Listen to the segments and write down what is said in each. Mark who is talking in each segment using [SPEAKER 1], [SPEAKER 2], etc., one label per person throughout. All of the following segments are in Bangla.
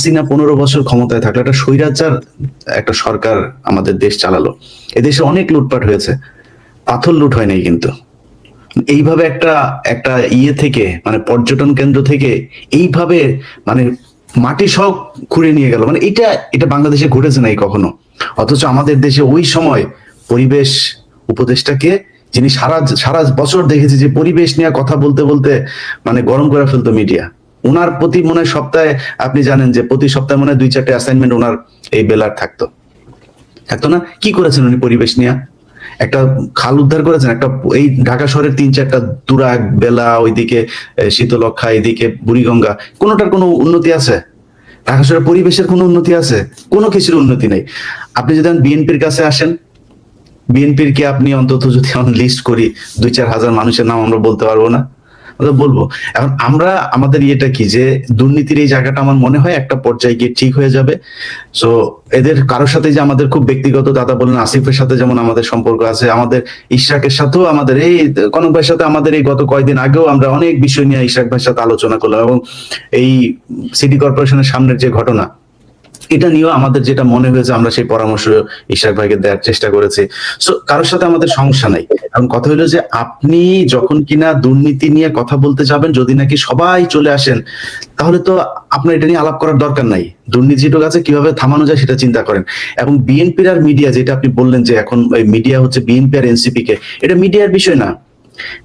[SPEAKER 1] হাসিনা পনেরো বছর ক্ষমতায় থাকল। একটা স্বৈরাচার একটা সরকার আমাদের দেশ চালালো। এদেশে অনেক লুটপাট হয়েছে। পাথর লুট হয় নাই কিন্তু। এইভাবে একটা একটা ইয়ে থেকে মানে পর্যটন কেন্দ্র থেকে এইভাবে মানে মাটি সব খুঁড়ে নিয়ে গেল। মানে এটা এটা বাংলাদেশে ঘটেছে নাই কখনো। অথচ আমাদের দেশে ওই সময় পরিবেশ উপদেষ্টাকে, যিনি সারা সারা বছর দেখেছি যে পরিবেশ নিয়ে কথা বলতে বলতে মানে গরম করে ফেলতো মিডিয়া ওনার প্রতি মনে সপ্তাহে, আপনি জানেন যে প্রতি সপ্তাহে মনে দুই চারটে অ্যাসাইনমেন্ট ওনার এই বেলার থাকতো। থাকতো না? কি করেছেন উনি পরিবেশ নিয়ে? একটা খাল উদ্ধার করেছেন? একটা এই ঢাকা শহরের তিন চারটা তুরাগ বেলা, ওইদিকে শীতলক্ষা এদিকে বুড়িগঙ্গা, কোনোটার কোনো উন্নতি আছে? ঢাকা শহরের পরিবেশের কোনো উন্নতি আছে? কোনো কিছুর উন্নতি নেই। আপনি যদি বিএনপির কাছে আসেন, বিএনপির কে আপনি অন্তত যদি আমরা লিস্ট করি, দুই চার হাজার মানুষের নাম আমরা বলতে পারব না? আমরা বলব? এখন আমরা, আমাদের ইয়েটা কি যে, দুর্নীতির এই জায়গাটা আমার মনে হয় একটা পর্যায়ে গিয়ে ঠিক হয়ে যাবে। সো এদের কারোর সাথে যে আমাদের খুব ব্যক্তিগত, দাদা বলেন আসিফের সাথে যেমন আমাদের সম্পর্ক আছে, আমাদের ইশরাকের সাথেও আমাদের এই, কনক ভাইয়ের সাথে আমাদের এই গত কয়েকদিন আগেও আমরা অনেক বিষয় নিয়ে ইশরাক ভাইয়ের সাথে আলোচনা করলাম এবং এই সিটি কর্পোরেশনের সামনের যে ঘটনা এটা নিয়েও আমাদের যেটা মনে হয়েছে আমরা সেই পরামর্শ ইশাক ভাইকে দেওয়ার চেষ্টা করেছি। সো কারোর সাথে আমাদের সমস্যা নাই। এখন কথা হলো যে আপনি যখন কিনা দুর্নীতি নিয়ে কথা বলতে যাবেন, যদি নাকি সবাই চলে আসেন, তাহলে তো আপনার এটা নিয়ে আলাপ করার দরকার নাই। দুর্নীতিটুক আছে, কীভাবে থামানো যায় সেটা চিন্তা করেন। এবং বিএনপির আর মিডিয়া, যেটা আপনি বললেন যে এখন মিডিয়া হচ্ছে বিএনপি আর এনসিপি কে এটা মিডিয়ার বিষয় না।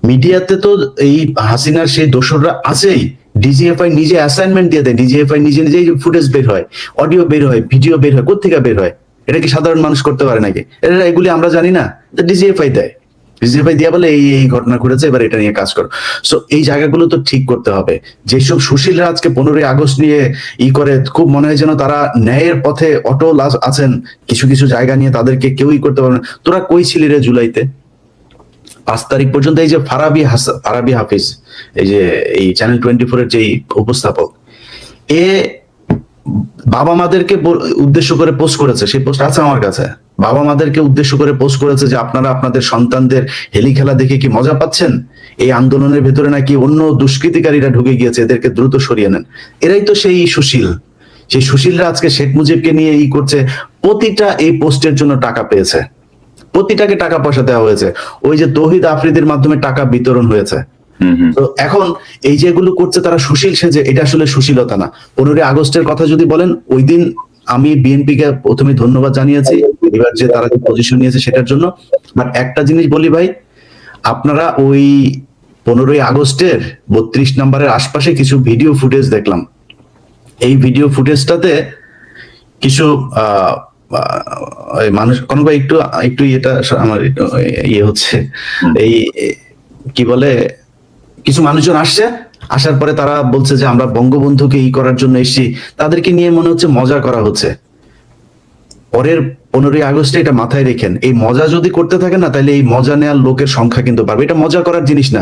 [SPEAKER 1] মিডিয়াতে তো এই হাসিনার সেই দোসররা আছেই। ডিজিএফআই নিজে অ্যাসাইনমেন্ট দিয়ে দেয় ডিজিএফআই নিজে নিজেই ফুটেজ বের হয় অডিও বের হয় ভিডিও বের হয় কোথেকে বের হয়? এটা কি সাধারণ মানুষ করতে পারে নাকি? এটা এগুলি আমরা জানি না ডিজিএফআই দেয়। ডিজিএফআই দিয়া বলে এই এই ঘটনা ঘটেছে, এবার এটা নিয়ে কাজ করো। সো এই জায়গাগুলো তো ঠিক করতে হবে। যেসব সুশীলরা আজকে পনেরোই আগস্ট নিয়ে ই করে, খুব মনে হয় যেন তারা ন্যায়ের পথে অটল আছ- আছেন। কিছু কিছু জায়গা নিয়ে তাদেরকে কেউই করতে পারে না। তোরা কই ছিলি রে জুলাইতে? পাঁচ তারিখ পর্যন্ত এই যে ফারাবি হাস- ফারাবি হাফিজ, এই যে এই চ্যানেল টোয়েন্টি ফোর এর যে উপস্থাপক, এ বাবা মাদেরকে উদ্দেশ্য করে পোস্ট করেছে, সেই পোস্ট আছে আমার কাছে। বাবা মাদেরকে উদ্দেশ্য করে পোস্ট করেছে যে আপনারা আপনাদের সন্তানদের হেলি খেলা দেখে কি মজা পাচ্ছেন? এই আন্দোলনের ভেতরে নাকি অন্য দুষ্কৃতিকারীরা ঢুকে গিয়েছে, এদেরকে দ্রুত সরিয়ে নেন। এরাই তো সেই সুশীল। সেই সুশীলরা আজকে শেখ মুজিবকে নিয়ে ই করছে, প্রতিটা এই পোস্টের জন্য টাকা পেয়েছে। প্রতিটাকে টাকা পয়সা দেওয়া হয়েছে। ওই যে তহিদ আফ্রিদির মাধ্যমে টাকা বিতরণ হয়েছে। তো এখন এই যেগুলো করছে তারা সুশীল সেজে এটা আসলে সুশীলতা না। পনেরোই আগস্টের কথা যদি বলেন ওই দিন আমি বিএনপি কে প্রথমে ধন্যবাদ জানিয়েছি। এবার যে তারা যে পজিশন নিয়েছে সেটার জন্য। বাট একটা জিনিস বলি ভাই আপনারা ওই পনেরোই আগস্টের বত্রিশ নম্বরের আশপাশে কিছু ভিডিও ফুটেজ দেখলাম। এই ভিডিও ফুটেজটাতে কিছু আহ, মানুষ কোনো ভাই একটু একটু এটা আমার ইয়ে হচ্ছে। এই কি বলে কিছু মানুষজন আসছে আসার পরে তারা বলছে যে আমরা বঙ্গবন্ধুকে ই করার জন্য এসেছি। তাদেরকে নিয়ে মনে হচ্ছে মজা করা হচ্ছে। পরের পনেরোই আগস্টে এটা মাথায় রেখেন। এই মজা যদি করতে থাকে না তাহলে এই মজা নেওয়ার লোকের সংখ্যা কিন্তু বাড়বে। এটা মজা করার জিনিস না।